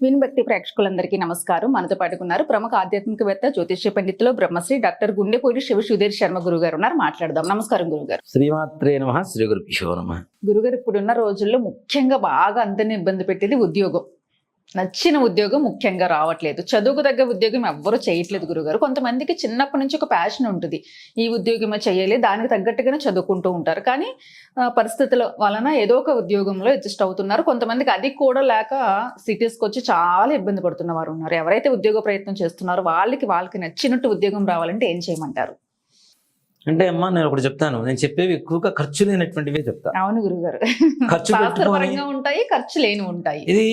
వినుభక్తి ప్రేక్షకులందరికీ నమస్కారం. మనతో పాటుకున్నారు ప్రముఖ ఆధ్యాత్మికవేత్త జ్యోతిష్య పండితులు బ్రహ్మశ్రీ డాక్టర్ గుండెపూడి శివ సుధీర్ శర్మ గురువు గారు ఉన్నారు. మాట్లాడదాం. నమస్కారం గురుగారు. శ్రీమాత్రే నమ. శ్రీ నమ. గురుగారు ఇప్పుడున్న రోజుల్లో ముఖ్యంగా బాగా అందరిని ఇబ్బంది పెట్టేది ఉద్యోగం. నచ్చిన ఉద్యోగం ముఖ్యంగా రావట్లేదు. చదువుకు తగ్గ ఉద్యోగం ఎవ్వరూ చేయట్లేదు గురుగారు. కొంతమందికి చిన్నప్పటి నుంచి ఒక ప్యాషన్ ఉంటుంది. ఈ ఉద్యోగం చేయాలి దానికి తగ్గట్టుగానే చదువుకుంటూ ఉంటారు. కానీ పరిస్థితుల వలన ఏదో ఒక ఉద్యోగంలో అడ్జస్ట్ అవుతున్నారు. కొంతమందికి అది కూడా లేక సిటీస్కి వచ్చి చాలా ఇబ్బంది పడుతున్న వారు ఉన్నారు. ఎవరైతే ఉద్యోగ ప్రయత్నం చేస్తున్నారో వాళ్ళకి వాళ్ళకి నచ్చినట్టు ఉద్యోగం రావాలంటే ఏం చేయమంటారు? అంటే అమ్మా నేను ఒకటి చెప్తాను. నేను చెప్పేవి ఎక్కువగా ఖర్చు లేనటువంటివే చెప్తా. అవును గురుగారు. ఖర్చు ఉంటాయి ఖర్చు లేని ఉంటాయి. ఇది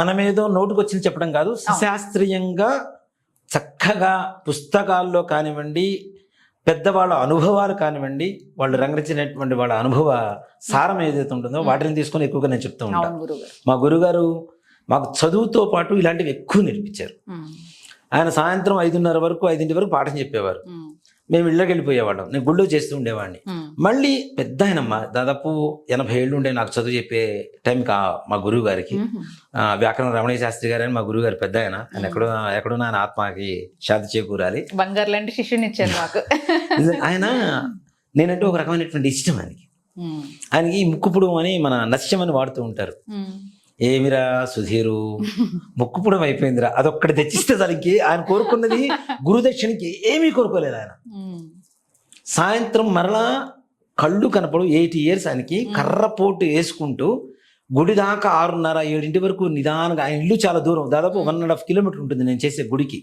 మనమేదో నోటుకు వచ్చింది చెప్పడం కాదు. శాస్త్రీయంగా చక్కగా పుస్తకాల్లో కానివ్వండి పెద్దవాళ్ళ అనుభవాలు కానివ్వండి వాళ్ళు రంగరించినటువంటి వాళ్ళ అనుభవ సారం ఏదైతే ఉంటుందో వాటిని తీసుకొని ఎక్కువగా నేను చెప్తూ ఉంటాను మా గురుగారు మాకు చదువుతో పాటు ఇలాంటివి ఎక్కువ నేర్పించారు. ఆయన సాయంత్రం ఐదున్నర వరకు ఐదింటి వరకు పాఠం చెప్పేవారు. మేము ఇళ్ళకి వెళ్ళిపోయేవాళ్ళం నేను గుళ్ళో చేస్తూ ఉండేవాడిని. మళ్ళీ పెద్ద ఆయనమ్మ దాదాపు ఎనభై ఏళ్ళు ఉండే నాకు చదువు చెప్పే టైంకి ఆ మా గురువు గారికి. వ్యాకరణ రమణీయ శాస్త్రి గారు అని మా గురువు గారు పెద్ద ఆయన. ఆయన ఎక్కడో ఎక్కడున్నా ఆయన ఆత్మకి శాంతి చేకూరాలి. బంగారు లాంటి శిష్యుని ఇచ్చారు మాకు. నిజంగా ఆయన నేనంటే ఒక రకమైనటువంటి ఇష్టం ఆయనకి. ఆయనకి ఈ ముక్కుపుడు అని మన నస్యం అని వాడుతూ ఉంటారు. ఏమిరా సుధీరు? ముక్కుపుడం అయిపోయిందిరా. అదొక్కటి తెచ్చిస్తే దానికి ఆయన కోరుకున్నది గురుదక్షిణకి ఏమీ కోరుకోలేదు ఆయన. సాయంత్రం మరలా కళ్ళు కనపడు ఎయిటీ ఇయర్స్ ఆయనకి. కర్రపోటు వేసుకుంటూ గుడి దాకా ఆరున్నర ఏడింటి వరకు నిదానంగా ఆయన ఇల్లు చాలా దూరం దాదాపు వన్ అండ్ హాఫ్ కిలోమీటర్ ఉంటుంది నేను చేసే గుడికి.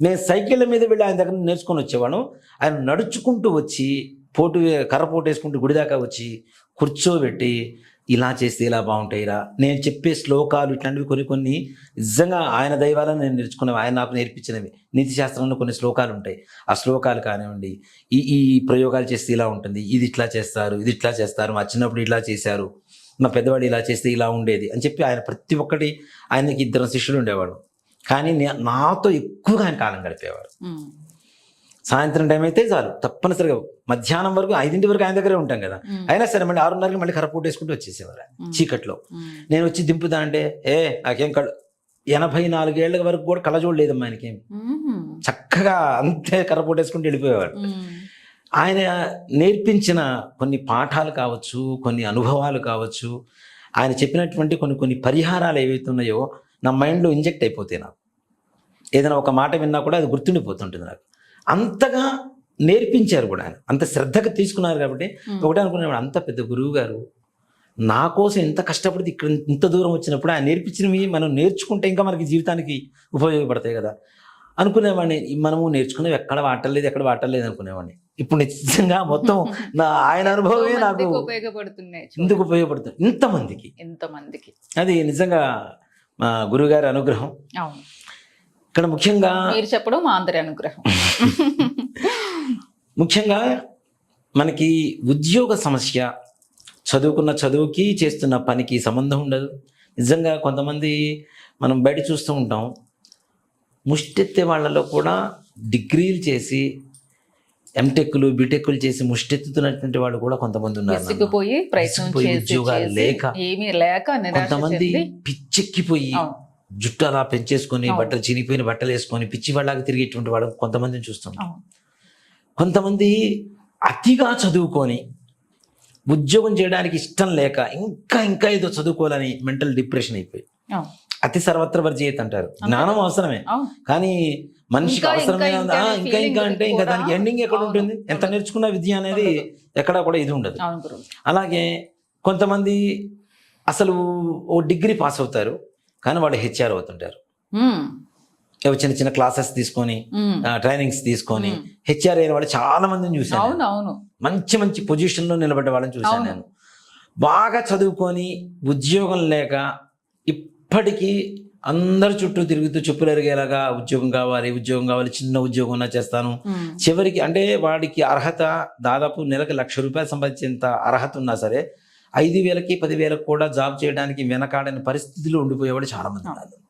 నేను సైకిళ్ళ మీద వెళ్ళి ఆయన దగ్గర నేర్చుకొని వచ్చేవాడు ఆయన నడుచుకుంటూ వచ్చి పోటు కర్రపోటు వేసుకుంటూ గుడి దాకా వచ్చి కూర్చోబెట్టి ఇలా చేస్తే ఇలా బాగుంటాయిరా. నేను చెప్పే శ్లోకాలు ఇట్లాంటివి కొన్ని కొన్ని నిజంగా ఆయన దైవాలను నేను నేర్చుకున్నవి ఆయన నాకు నేర్పించినవి. నీతి శాస్త్రంలో కొన్ని శ్లోకాలు ఉంటాయి. ఆ శ్లోకాలు కానివ్వండి ఈ ఈ ప్రయోగాలు చేస్తే ఇలా ఉంటుంది ఇది ఇట్లా చేస్తారు ఇది ఇట్లా చేస్తారు మా చిన్నప్పుడు ఇలా చేశారు మా పెద్దవాడు ఇలా చేస్తే ఇలా ఉండేది అని చెప్పి ఆయన ప్రతి ఒక్కటి ఆయనకి ఇద్దరు శిష్యులు ఉండేవాడు కానీ నాతో ఎక్కువగా ఆయన కాలం గడిపేవారు. సాయంత్రం టైం అయితే చాలు. తప్పనిసరిగా మధ్యాహ్నం వరకు ఐదింటి వరకు ఆయన దగ్గరే ఉంటాం కదా. అయినా సరే మళ్ళీ ఆరున్నరకి మళ్ళీ కరపూట వేసుకుంటూ వచ్చేసేవారు చీకట్లో. నేను వచ్చి దింపుదా అంటే ఏ నాకేం కళ్ళు ఎనభై నాలుగేళ్ళ వరకు కూడా కళ్ళజోడు లేదమ్మా ఆయనకేం. చక్కగా అంతే కర్రపూట వేసుకుంటూ వెళ్ళిపోయేవాడు. ఉమ్, ఆయన నేర్పించిన కొన్ని పాఠాలు కావచ్చు కొన్ని అనుభవాలు కావచ్చు ఆయన చెప్పినటువంటి కొన్ని కొన్ని పరిహారాలు ఏవైతే ఉన్నాయో నా మైండ్లో ఇంజెక్ట్ అయిపోతాయి నాకు. ఏదైనా ఒక మాట విన్నా కూడా అది గుర్తుండిపోతుంటుంది నాకు. అంతగా నేర్పించారు కూడా ఆయన. అంత శ్రద్ధగా తీసుకున్నారు కాబట్టి. ఒకటే అనుకునేవాడు అంత పెద్ద గురువు గారు నా కోసం ఎంత కష్టపడితే ఇక్కడ ఇంత దూరం వచ్చినప్పుడు ఆయన నేర్పించినవి మనం నేర్చుకుంటే ఇంకా మనకి జీవితానికి ఉపయోగపడతాయి కదా. అనుకునేవాడిని మనము నేర్చుకునేవి ఎక్కడ వాటలేదు ఎక్కడ వాటలేదు అనుకునేవాడిని. ఇప్పుడు నిజంగా మొత్తం నా ఆయన అనుభవమే నాకు ఉపయోగపడుతున్నాయి. ఎందుకు ఉపయోగపడుతుంది ఇంతమందికి. ఎంతమందికి అది నిజంగా మా గురుగారి అనుగ్రహం. అవును. ఇక్కడ ముఖ్యంగా మీరు చెప్పడం మా అందరి అనుగ్రహం ముఖ్యంగా మనకి ఉద్యోగ సమస్య చదువుకున్న చదువుకి చేస్తున్న పనికి సంబంధం ఉండదు నిజంగా కొంతమంది మనం బయట చూస్తూ ఉంటాం ముష్టెత్తే వాళ్ళలో కూడా డిగ్రీలు చేసి ఎంటెక్లు బీటెక్లు చేసి ముష్టెత్తుతున్నటువంటి వాళ్ళు కూడా కొంతమంది ఉన్నారు ప్రయత్నం ఉద్యోగాలు లేక. ఏమీ లేక కొంతమంది పిచ్చెక్కిపోయి. జుట్టు అలా పెంచేసుకొని. బట్టలు చినిగిపోయిన బట్టలు వేసుకొని పిచ్చి వాళ్ళకి తిరిగేటువంటి వాళ్ళు కొంతమందిని చూస్తుంటాం అవును. కొంతమంది అతిగా చదువుకొని ఉద్యోగం చేయడానికి ఇష్టం లేక ఇంకా ఇంకా ఏదో చదువుకోవాలని మెంటల్ డిప్రెషన్ అయిపోయి. అతి సర్వత్ర వర్జీయత అంటారు జ్ఞానం అవసరమే. కానీ మనిషికి ఇంకా, అవసరమైన ఇంకా, ఇంకా అంటే ఇంకా దానికి ఎండింగ్ ఎక్కడ ఉంటుంది ఎంత. నేర్చుకున్న విద్య అనేది. ఎక్కడా కూడా ఇది ఉండదు అలాగే కొంతమంది అసలు ఓ డిగ్రీ పాస్ అవుతారు కానీ వాళ్ళు హెచ్ఆర్ అవుతుంటారు చిన్న చిన్న క్లాసెస్ తీసుకొని. ట్రైనింగ్స్ తీసుకొని. హెచ్ఆర్ అయిన వాళ్ళు చాలా మందిని చూశాను మంచి మంచి పొజిషన్లో నిలబడ్డ వాళ్ళని చూశాను. నేను బాగా చదువుకొని ఉద్యోగం లేక ఇప్పటికీ అందరి చుట్టూ తిరుగుతూ చెప్పులు ఎరిగేలాగా ఉద్యోగం కావాలి ఉద్యోగం కావాలి చిన్న ఉద్యోగం ఉన్నా చేస్తాను చివరికి అంటే వాడికి అర్హత దాదాపు నెలకు లక్ష రూపాయలు సంపాదించేంత అర్హత ఉన్నా సరే ఐదు వేలకి పదివేలకు కూడా జాబ్ చేయడానికి వెనకాడని పరిస్థితిలో ఉండిపోయేవాడు చాలా మంది ఉన్నారు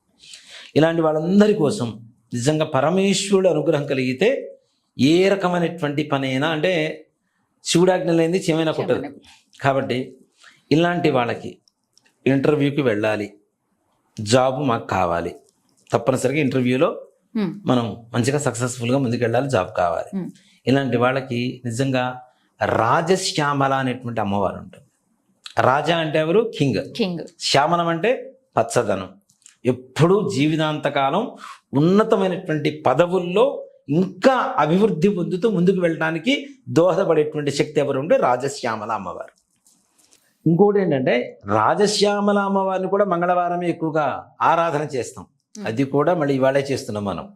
ఇలాంటి వాళ్ళందరి కోసం నిజంగా పరమేశ్వరుడు అనుగ్రహం కలిగితే ఏ రకమైనటువంటి పని అయినా అంటే శివుడాజ్ఞ లేనిది చెమైనా కుట్టదు. కాబట్టి ఇలాంటి వాళ్ళకి ఇంటర్వ్యూకి వెళ్ళాలి. జాబ్ మాకు కావాలి. తప్పనిసరిగా ఇంటర్వ్యూలో మనం మంచిగా సక్సెస్ఫుల్గా ముందుకెళ్ళాలి జాబ్ కావాలి. ఇలాంటి వాళ్ళకి నిజంగా రాజశ్యామల అనేటువంటి అమ్మవారు ఉంటుంది రాజా అంటే ఎవరు? కింగ్. కింగ్. శ్యామలం అంటే పచ్చదనం. ఎప్పుడూ జీవితాంతకాలం ఉన్నతమైనటువంటి పదవుల్లో ఇంకా అభివృద్ధి పొందుతూ ముందుకు వెళ్ళడానికి దోహదపడేటువంటి శక్తి ఎవరు ఉంటే రాజశ్యామల అమ్మవారు. ఇంకోటి ఏంటంటే రాజశ్యామల అమ్మవారిని కూడా మంగళవారమే ఎక్కువగా ఆరాధన చేస్తాం. అది కూడా మళ్ళీ ఇవాళే చేస్తున్నాం మనం.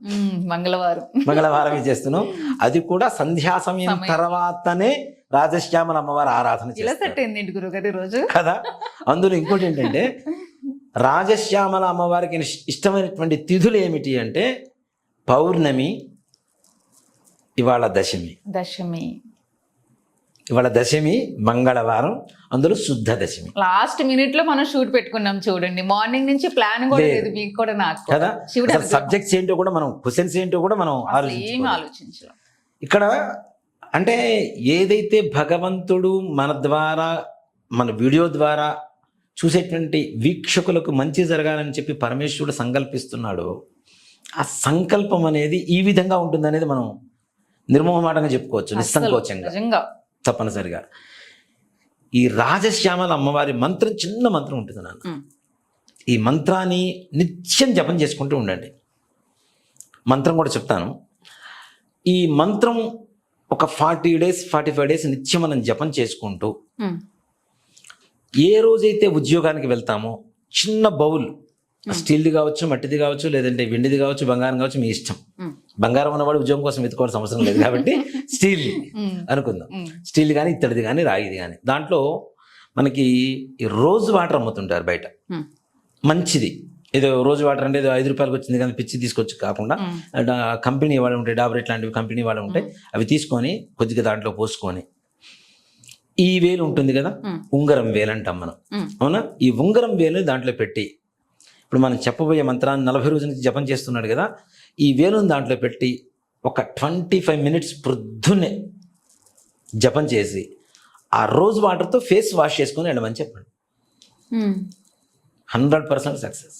మంగళవారం. మంగళవారమే చేస్తున్నాం. అది కూడా సంధ్యా సమయం. తర్వాతనే రాజశ్యామల అమ్మవారి ఆరాధన ఈరోజు కదా? అందులో ఇంకోటి ఏంటంటే రాజశ్యామల అమ్మవారికి ఇష్- ఇష్టమైనటువంటి తిథులు ఏమిటి అంటే పౌర్ణమి ఇవాళ దశమి. దశమి. ఇవాళ దశమి మంగళవారం అందులో శుద్ధ దశమి. లాస్ట్ మినిట్లో మనం షూట్ పెట్టుకున్నాం చూడండి. మార్నింగ్ నుంచి ప్లాన్ కూడా లేదు. మీకు కూడా నాకు కదా. సబ్జెక్ట్స్ ఏంటో కూడా మనం క్వశ్చన్స్ ఏంటో కూడా మనం ఆలోచించలేదు ఇక్కడ అంటే ఏదైతే భగవంతుడు మన ద్వారా మన వీడియో ద్వారా చూసేటువంటి వీక్షకులకు మంచి జరగాలని చెప్పి పరమేశ్వరుడు సంకల్పిస్తున్నాడో ఆ సంకల్పం అనేది ఈ విధంగా ఉంటుంది అనేది మనం నిర్మోహమాటంగా చెప్పుకోవచ్చు నిస్సంకోచంగా. తప్పనిసరిగా. ఈ రాజశ్యామల అమ్మవారి మంత్రం చిన్న మంత్రం ఉంటుంది నాన్న. ఈ మంత్రాన్ని నిత్యం జపం చేసుకుంటూ ఉండండి. మంత్రం కూడా చెప్తాను. ఈ మంత్రం ఒక forty days forty five days నిత్యం మనం జపం చేసుకుంటూ ఉమ్, ఏ రోజైతే ఉద్యోగానికి వెళ్తామో చిన్న బౌల్ స్టీల్ది కావచ్చు మట్టిది కావచ్చు లేదంటే వెండిది కావచ్చు బంగారం కావచ్చు మీ ఇష్టం. ఉమ్, బంగారం ఉన్నవాడు ఉద్యోగం కోసం వెతుకోవాల్సిన అవసరం లేదు కాబట్టి స్టీల్ అనుకుందాం. స్టీల్ కానీ ఇత్తడిది కానీ రాగిది కానీ దాంట్లో మనకి ఈ రోజ్ వాటర్ అమ్ముతుంటారు బయట. మంచిది. ఏదో రోజు వాటర్ అంటే ఏదో ఐదు రూపాయలకు వచ్చింది కానీ పిచ్చి తీసుకొచ్చి కాకుండా కంపెనీ వాళ్ళు ఉంటాయి డాబర్ లాంటివి కంపెనీ వాళ్ళు ఉంటాయి అవి తీసుకొని కొద్దిగా దాంట్లో పోసుకొని ఈ వేలు ఉంటుంది కదా ఉంగరం వేలు అంటాం మనం. అవునా? ఈ ఉంగరం వేలు దాంట్లో పెట్టి ఇప్పుడు మనం చెప్పబోయే మంత్రాన్ని నలభై రోజుల నుంచి జపం చేస్తున్నాడు కదా ఈ వేలుని దాంట్లో పెట్టి ఒక ట్వంటీ ఫైవ్ మినిట్స్ ప్రొద్దున్నే జపం చేసి ఆ రోజు వాటర్తో ఫేస్ వాష్ చేసుకొని వెళ్ళమని చెప్పండి. Hundred percent success.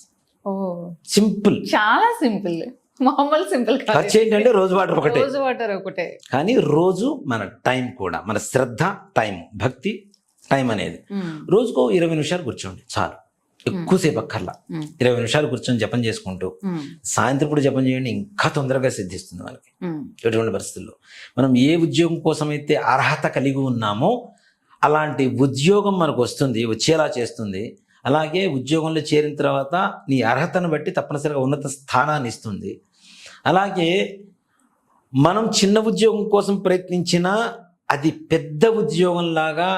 సింపుల్. చాలా సింపుల్. మామూలు సింపుల్ ఖర్చు ఏంటంటే రోజు వాటర్ ఒకటే. రోజు వాటర్ ఒకటే. కానీ రోజు మన టైం కూడా మన శ్రద్ధ టైం భక్తి టైం అనేది. రోజుకో ఇరవై నిమిషాలు కూర్చోండి చాలు. ఎక్కువసేపు అక్కర్లా. ఇరవై నిమిషాలు కూర్చొని జపం చేసుకుంటూ సాయంత్రం పూట జపం చేయండి ఇంకా తొందరగా సిద్ధిస్తుంది మనకి. ఉమ్, ఎటువంటి పరిస్థితుల్లో? మనం ఏ ఉద్యోగం కోసం అయితే అర్హత కలిగి ఉన్నామో అలాంటి ఉద్యోగం మనకు వస్తుంది వచ్చేలా చేస్తుంది. అలాగే ఉద్యోగంలో చేరిన తర్వాత నీ అర్హతను బట్టి తప్పనిసరిగా ఉన్నత స్థానాన్ని ఇస్తుంది. అలాగే మనం చిన్న ఉద్యోగం కోసం ప్రయత్నించినా అది పెద్ద ఉద్యోగంలాగా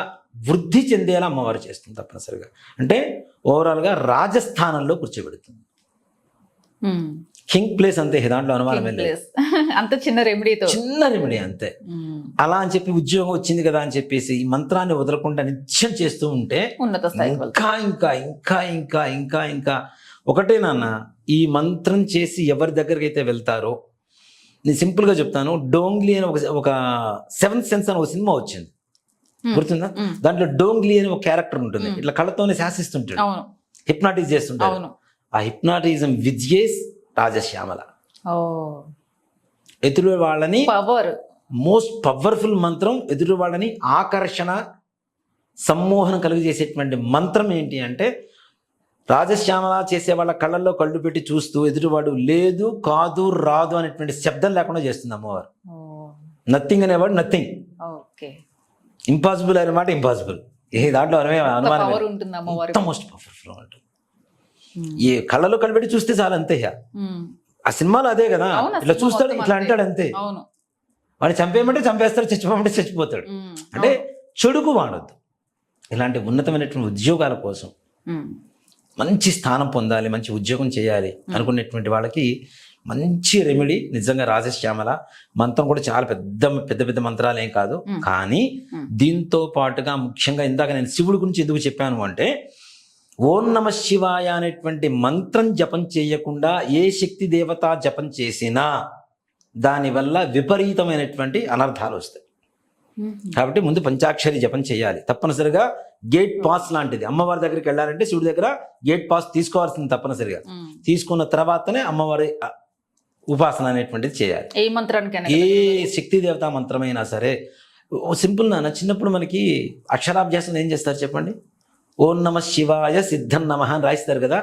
వృద్ధి చెందేలా అమ్మవారు చేస్తుంది తప్పనిసరిగా. అంటే ఓవరాల్గా రాజస్థానంలో కూర్చోబెడుతుంది. కింగ్ ప్లేస్ అంతే దాంట్లో అనుమానం. అంత చిన్న రెమెడీతో చిన్న రెమెడీ అంతే. అలా అని చెప్పి ఉద్యోగం వచ్చింది కదా అని చెప్పేసి ఈ మంత్రాన్ని వదలకుండా నిత్యం చేస్తూ ఉంటే ఉన్నత వెళ్తాం ఇంకా ఇంకా ఇంకా ఇంకా ఇంకా ఇంకా. ఒకటే నాన్న ఈ మంత్రం చేసి ఎవరి దగ్గరికి అయితే వెళ్తారో నేను సింపుల్గా చెప్తాను డోంగ్లీ అని ఒక ఒక సెవెంత్ సెన్స్ అని ఒక సినిమా వచ్చింది. Hmm. గుర్తుందా? Hmm. దాంట్లో డోంగ్లీ అని ఒక క్యారెక్టర్ ఉంటుంది. Hmm. ఇట్లా కళ్ళతోనే శాసిస్తుంటాడు. హిప్నాటిజ్ చేస్తుంటాడు. ఆ హిప్నాటిజం విద్యేస్ రాజశ్యామల. ఎదురు వాళ్ళని పవర్. మోస్ట్ పవర్ఫుల్ మంత్రం ఎదురు వాళ్ళని ఆకర్షణ సమ్మోహనం కలుగజేసేటువంటి మంత్రం ఏంటి అంటే రాజశ్యామల చేసే వాళ్ళ కళ్ళల్లో కళ్ళు పెట్టి చూస్తూ ఎదురువాడు లేదు కాదు రాదు అనేటువంటి శబ్దం లేకుండా చేస్తుంది అమ్మవారు. నథింగ్ అనేవాడు నథింగ్ ఓకే. ఇంపాసిబుల్ అనే మాట ఇంపాసిబుల్ ఏ దాంట్లో అనుమే అనుమానం మోస్ట్ పవర్ఫుల్ ఉంటుంది. ఏ కళ్ళలో కళ్ళు పెట్టి చూస్తే చాలు అంతే. ఆ సినిమాలో అదే కదా ఇట్లా చూస్తాడు ఇట్లా. అంటాడు అంతే వాడిని చంపేయమంటే చంపేస్తాడు చచ్చిపోమంటే చచ్చిపోతాడు. అంటే చెడుకు వాడొద్దు ఇలాంటి ఉన్నతమైనటువంటి ఉద్యోగాల కోసం. మంచి స్థానం పొందాలి మంచి ఉద్యోగం చేయాలి అనుకునేటువంటి వాళ్ళకి మంచి రెమెడీ నిజంగా రాజశ్యామల మంత్రం కూడా చాలా పెద్ద పెద్ద పెద్ద మంత్రాలు ఏం కాదు. కానీ. దీంతో పాటుగా ముఖ్యంగా ఇందాక నేను శివుడి గురించి ఎందుకు చెప్పాను అంటే ఓం నమ శివాయ అనేటువంటి మంత్రం జపం చేయకుండా ఏ శక్తి దేవత జపం చేసినా దానివల్ల విపరీతమైనటువంటి అనర్థాలు వస్తాయి. కాబట్టి ముందు పంచాక్షరి జపం చేయాలి. తప్పనిసరిగా గేట్ పాస్ లాంటిది. అమ్మవారి దగ్గరికి వెళ్ళాలంటే శివుడి దగ్గర గేట్ పాస్ తీసుకోవాల్సింది తప్పనిసరిగా. తీసుకున్న తర్వాతనే అమ్మవారి ఉపాసన అనేటువంటిది చేయాలి. ఏ మంత్రానికైనా ఏ శక్తి దేవతా మంత్రమైనా సరే సింపుల్ నాన్న చిన్నప్పుడు మనకి అక్షరాభ్యాసం ఏం చేస్తారు చెప్పండి? ఓం నమ శివాయ సిద్ధం నమ అని రాయిస్తారు కదా.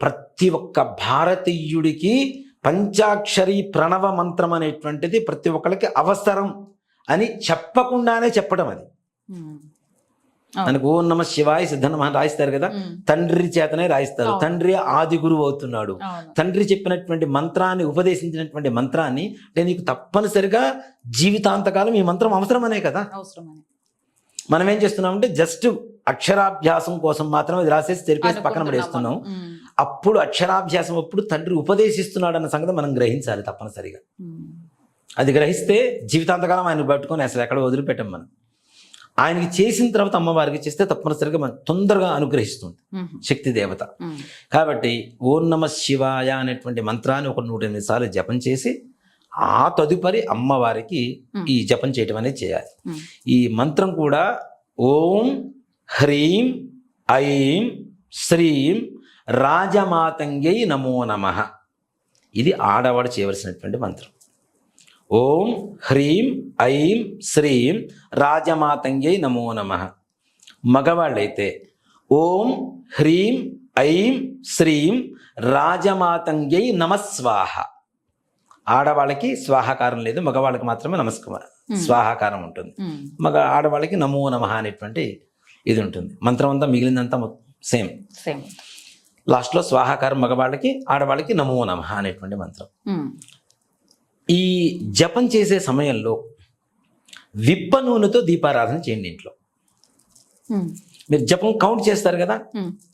ప్రతి ఒక్క భారతీయుడికి పంచాక్షరి ప్రణవ మంత్రం అనేటువంటిది ప్రతి ఒక్కరికి అవసరం అని చెప్పకుండానే చెప్పడం అది. మనకు ఓం నమ శివాయ సిద్ధం నమ అని రాయిస్తారు కదా. తండ్రి చేతనే రాయిస్తారు. తండ్రి ఆది గురువు అవుతున్నాడు తండ్రి చెప్పినటువంటి మంత్రాన్ని ఉపదేశించినటువంటి మంత్రాన్ని అంటే నీకు తప్పనిసరిగా జీవితాంతకాలం ఈ మంత్రం అవసరమనే కదా అవసరమని మనం ఏం చేస్తున్నామంటే జస్ట్ అక్షరాభ్యాసం కోసం మాత్రమే అది రాసేసి తెరిపేసి పక్కన పడేస్తున్నాం. అప్పుడు అక్షరాభ్యాసం అప్పుడు తండ్రి ఉపదేశిస్తున్నాడు అన్న సంగతి మనం గ్రహించాలి తప్పనిసరిగా. అది గ్రహిస్తే జీవితాంతకాలం ఆయన పట్టుకొని అసలు ఎక్కడ వదిలిపెట్టాం మనం ఆయనకి చేసిన తర్వాత అమ్మవారికి చేస్తే తప్పనిసరిగా మనం తొందరగా అనుగ్రహిస్తుంది. శక్తి దేవత. కాబట్టి ఓం నమ శివాయ అనేటువంటి మంత్రాన్ని ఒక నూట ఎనిమిది సార్లు జపం చేసి ఆ తదుపరి అమ్మవారికి ఈ జపం చేయటం అనేది చేయాలి. ఈ మంత్రం కూడా ఓం హ్రీం ఐం శ్రీం రాజమాతంగై నమో నమ. ఇది ఆడవాడు చేయవలసినటువంటి మంత్రం. ఓం హ్రీం ఐం శ్రీం రాజమాతంగై నమో నమ. మగవాళ్ళైతే ఓం హ్రీం ఐం శ్రీం రాజమాతంగై నమస్వాహ ఆడవాళ్ళకి స్వాహాకారం లేదు మగవాళ్ళకి మాత్రమే నమస్కారం స్వాహాకారం ఉంటుంది. మగ ఆడవాళ్ళకి నమో నమ అనేటువంటి ఇది ఉంటుంది. మంత్రం అంతా మిగిలిందంతా సేమ్ సేమ్ లాస్ట్లో స్వాహాకారం మగవాళ్ళకి ఆడవాళ్ళకి నమో నమ అనేటువంటి మంత్రం. ఈ జపం చేసే సమయంలో విప్ప నూనెతో దీపారాధన చేయండి ఇంట్లో. మీరు జపం కౌంట్ చేస్తారు కదా.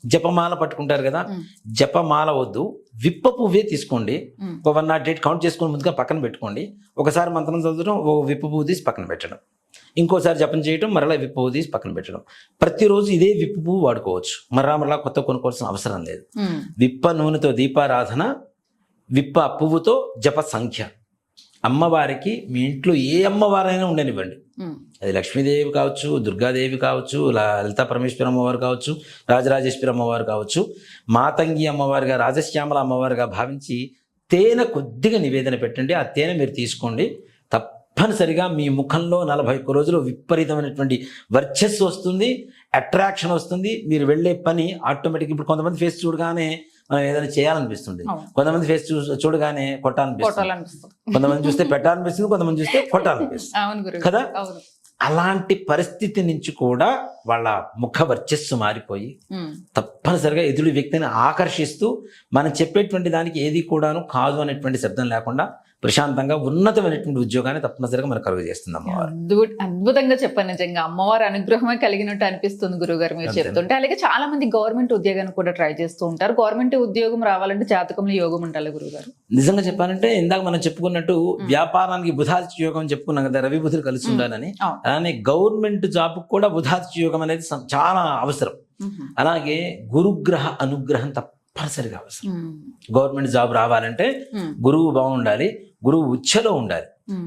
జపమాల పట్టుకుంటారు కదా. జపమాల వద్దు. విప్ప పువ్వే తీసుకోండి. ఒక వన్ నాట్ ఎయిట్ కౌంట్ చేసుకుని ముందుగా పక్కన పెట్టుకోండి. ఒకసారి మంత్రం చదవడం ఓ విప్ప పువ్వు తీసి పక్కన పెట్టడం. ఇంకోసారి జపం చేయడం మరలా విప్ప పువ్వు తీసి పక్కన పెట్టడం. ప్రతిరోజు ఇదే విప్ప పువ్వు వాడుకోవచ్చు. మరలా మరలా కొత్త కొనుక్కోవాల్సిన అవసరం లేదు. విప్ప నూనెతో దీపారాధన విప్ప పువ్వుతో జప సంఖ్య. అమ్మవారికి మీ ఇంట్లో ఏ అమ్మవారైనా ఉండనివ్వండి. అది లక్ష్మీదేవి కావచ్చు దుర్గాదేవి కావచ్చు లలితా పరమేశ్వర అమ్మవారు కావచ్చు రాజరాజేశ్వరి అమ్మవారు కావచ్చు మాతంగి అమ్మవారుగా రాజశ్యామల అమ్మవారుగా భావించి తేనె కొద్దిగా నివేదన పెట్టండి. ఆ తేనె మీరు తీసుకోండి. తప్పనిసరిగా మీ ముఖంలో నలభై ఒక్క రోజులు విపరీతమైనటువంటి వర్చస్సు వస్తుంది అట్రాక్షన్ వస్తుంది. మీరు వెళ్ళే పని ఆటోమేటిక్ ఇప్పుడు కొంతమంది ఫేస్ చూడగానే మనం ఏదైనా చేయాలనిపిస్తుంది. కొంతమంది ఫేస్ చూ చూడగానే కొట్టాలనిపిస్తుంది కొంతమంది చూస్తే పెట్టాలనిపిస్తుంది కొంతమంది చూస్తే కొట్టాలనిపిస్తుంది కదా? అలాంటి పరిస్థితి నుంచి కూడా వాళ్ళ ముఖ వర్చస్సు మారిపోయి. తప్పనిసరిగా ఎదుటి వ్యక్తిని ఆకర్షిస్తూ మనం చెప్పేటువంటి దానికి ఏది కూడాను కాదు అనేటువంటి శబ్దం లేకుండా ప్రశాంతంగా ఉన్నతమైనటువంటి ఉద్యోగాన్ని తప్పనిసరిగా మనకు కలుగు చేస్తుంది అమ్మవారు. అద్భుత అద్భుతంగా చెప్పాను నిజంగా. అమ్మవారి అనుగ్రహమే కలిగినట్టు అనిపిస్తుంది గురుగారు మీరు. చెప్తుంటే. అలాగే చాలా మంది గవర్నమెంట్ ఉద్యోగాన్ని కూడా ట్రై చేస్తూ ఉంటారు. గవర్నమెంట్ ఉద్యోగం రావాలంటే జాతకంలో యోగం ఉండాలి గురుగారు. నిజంగా చెప్పాలంటే ఇందాక మనం చెప్పుకున్నట్టు వ్యాపారానికి బుధాదిత్య యోగం చెప్పుకున్నాం కదా రవి బుధులు కలిసి ఉండాలని. అలానే గవర్నమెంట్ జాబ్ కూడా బుధాదిత్య యోగం అనేది చాలా అవసరం. అలాగే గురుగ్రహ అనుగ్రహం తప్పనిసరిగా అవసరం. గవర్నమెంట్ జాబ్ రావాలంటే. గురువు బాగుండాలి. గురువు ఉచ్చలో ఉండాలి.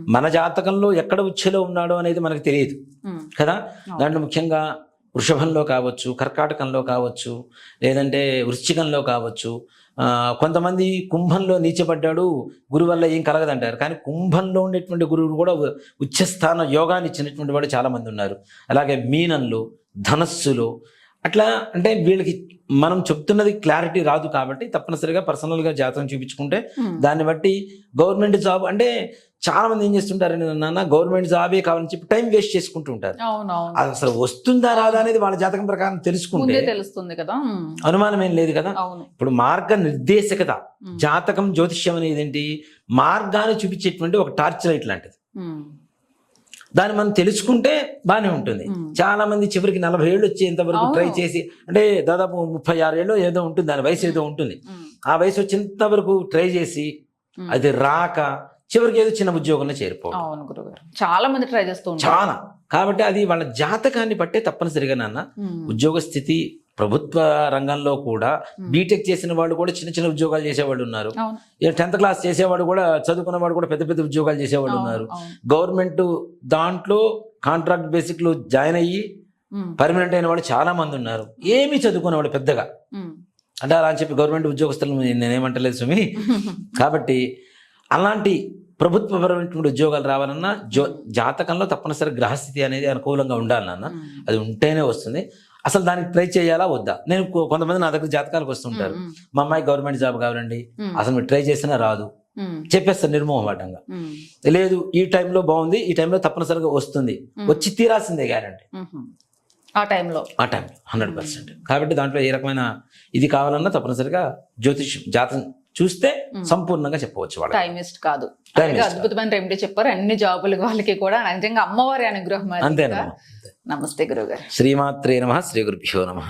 మన జాతకంలో ఎక్కడ ఉచ్చలో ఉన్నాడో అనేది మనకు తెలియదు. కదా? దాంట్లో ముఖ్యంగా వృషభంలో కావచ్చు కర్కాటకంలో కావచ్చు లేదంటే వృశ్చికంలో కావచ్చు. కొంతమంది కుంభంలో నీచబడ్డాడు గురువు వల్ల ఏం కలగదంటారు. కానీ కుంభంలో ఉండేటువంటి గురువులు కూడా ఉచ్చస్థాన యోగాన్ని ఇచ్చినటువంటి వాడు చాలా మంది ఉన్నారు. అలాగే మీనంలో ధనస్సులో అట్లా అంటే వీళ్ళకి మనం చెప్తున్నది క్లారిటీ రాదు కాబట్టి తప్పనిసరిగా పర్సనల్గా జాతకం చూపించుకుంటే ఉమ్. దాన్ని బట్టి గవర్నమెంట్ జాబ్ అంటే చాలా మంది ఏం చేస్తుంటారని నాన్న గవర్నమెంట్ జాబే కావాలని చెప్పి టైం వేస్ట్ చేసుకుంటూ ఉంటారు అది అసలు వస్తుందా రాదా అనేది వాళ్ళ జాతకం ప్రకారం తెలుసుకుంటే తెలుస్తుంది కదా ఉమ్. అనుమానం ఏం లేదు కదా ఇప్పుడు మార్గ నిర్దేశకత ఉమ్. జాతకం జ్యోతిష్యం అనేది ఏంటి మార్గాన్ని చూపించేటువంటి ఒక టార్చ్ లైట్ లాంటిది. దాన్ని మనం తెలుసుకుంటే బాగానే ఉంటుంది. చాలా మంది చివరికి నలభై ఏళ్ళు వచ్చేంత వరకు. ట్రై చేసి అంటే దాదాపు ముప్పై ఆరు ఏళ్ళు ఏదో ఉంటుంది దాని వయసు ఏదో ఉంటుంది. ఆ వయసు వచ్చేంత వరకు ట్రై చేసి. అది రాక చివరికి ఏదో చిన్న ఉద్యోగంలో చేరిపోవడం అవును గురుగారు చాలా మంది ట్రై చేస్తూ చాలా కాబట్టి అది వాళ్ళ జాతకాన్ని బట్టే తప్పనిసరిగా నాన్న. ఉద్యోగ స్థితి ప్రభుత్వ రంగంలో కూడా. బీటెక్ చేసిన వాళ్ళు కూడా చిన్న చిన్న ఉద్యోగాలు చేసేవాళ్ళు ఉన్నారు. టెన్త్ క్లాస్ చేసేవాడు కూడా చదువుకున్న వాడు కూడా పెద్ద పెద్ద ఉద్యోగాలు చేసేవాళ్ళు ఉన్నారు. గవర్నమెంట్ దాంట్లో కాంట్రాక్ట్ బేసిక్లో జాయిన్ అయ్యి పర్మనెంట్ అయిన వాళ్ళు చాలా మంది ఉన్నారు. ఏమీ చదువుకునే వాళ్ళు పెద్దగా. అంటే అలా అని చెప్పి గవర్నమెంట్ ఉద్యోగస్తులు నేనేమంటలేదు సుమి కాబట్టి అలాంటి ప్రభుత్వపరమైనటువంటి ఉద్యోగాలు రావాలన్నా జో జాతకంలో తప్పనిసరి గ్రహస్థితి అనేది అనుకూలంగా ఉండాలి నాన్న. ఉమ్, అది ఉంటేనే వస్తుంది. అసలు దానికి ట్రై చేయాలా వద్దా? నేను కొంతమంది నా దగ్గర జాతకాలకు వస్తుంటారు. మా అమ్మాయి గవర్నమెంట్ జాబ్ కావాలండి. అసలు మీరు ట్రై చేసినా రాదు. చెప్పేస్తారు నిర్మోహమాటంగా లేదు ఈ టైంలో బాగుంది ఈ టైంలో తప్పనిసరిగా వస్తుంది. వచ్చి తీరాల్సిందే గ్యారంటీ. ఆ టైంలో. ఆ టైం హండ్రెడ్ పర్సెంట్ కాబట్టి దాంట్లో ఏ రకమైన ఇది కావాలన్నా తప్పనిసరిగా జ్యోతిష్ జాతకం చూస్తే సంపూర్ణంగా చెప్పవచ్చు టైం వేస్ట్ కాదు. అద్భుతమైన రెమెడీ చెప్పారు. అన్ని జాబులు వాళ్ళకి కూడా నిజంగా అమ్మవారి అనుగ్రహం. అంతేనమ్మా నమస్తే గురుగారు శ్రీమాత్రే నమ శ్రీ గురుభ్యో నమ.